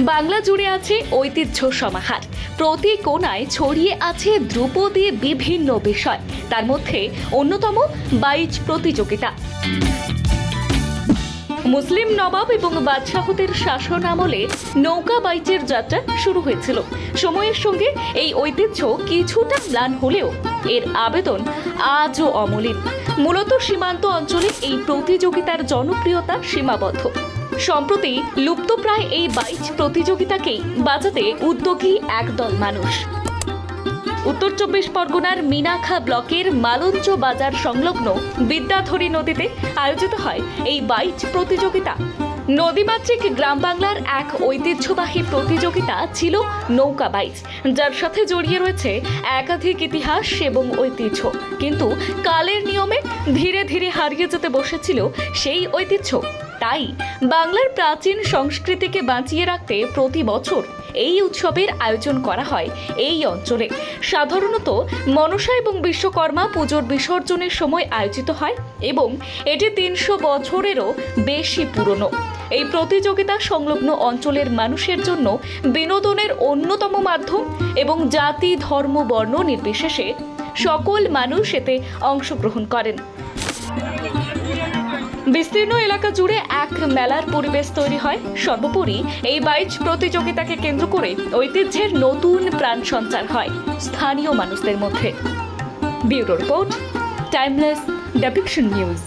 বাংলা জুড়ে আছে ঐতিহ্য সমাহার। প্রতি কোনায় ছড়িয়ে আছে ধ্রুপদী বিভিন্ন বিষয়। তার মধ্যে অন্যতম বাইচ প্রতিযোগিতা। মুসলিম নবাব এবং বাদশাহদের শাসন আমলে নৌকা বাইচের যাত্রা শুরু হয়েছিল। সময়ের সঙ্গে এই ঐতিহ্য কিছুটা ম্লান হলেও এর আবেদন আজও অমলিন। মূলত সীমান্ত অঞ্চলে এই প্রতিযোগিতার জনপ্রিয়তা সীমাবদ্ধ। সম্প্রতি লুপ্তপ্রায় এই বাইচ প্রতিযোগিতাকেই বাঁচাতে উদ্যোগী একদল মানুষ। উত্তর চব্বিশ পরগনার মিনাখা ব্লকের মালঞ্চ বাজার সংলগ্ন বিদ্যাধরী নদীতে আয়োজিত হয় এই বাইচ প্রতিযোগিতা। নদীমাতৃক গ্রাম বাংলার এক ঐতিহ্যবাহী প্রতিযোগিতা ছিল নৌকা বাইচ, যার সাথে জড়িয়ে রয়েছে একাধিক ইতিহাস এবং ঐতিহ্য। কিন্তু কালের নিয়মে ধীরে ধীরে হারিয়ে যেতে বসেছিল সেই ঐতিহ্য। তাই বাংলার প্রাচীন সংস্কৃতিকে বাঁচিয়ে রাখতে প্রতি বছর এই উৎসবের আয়োজন করা হয় এই অঞ্চলে। সাধারণত মনসা এবং বিশ্বকর্মা পুজোর বিসর্জনের সময় আয়োজিত হয় এবং এটি তিনশো বছরেরও বেশি পুরনো। এই প্রতিযোগিতা সংলগ্ন অঞ্চলের মানুষের জন্য বিনোদনের অন্যতম মাধ্যম এবং জাতি, ধর্ম, বর্ণ নির্বিশেষে সকল মানুষ এতে অংশগ্রহণ করেন। বিস্তীর্ণ এলাকা জুড়ে এক মেলার পরিবেশ তৈরি হয়। সর্বোপরি এই বাইচ প্রতিযোগিতাকে কেন্দ্র করে ঐতিহ্যের নতুন প্রাণ সঞ্চার হয় স্থানীয় মানুষদের মধ্যে। Bureau report, timeless, depiction news.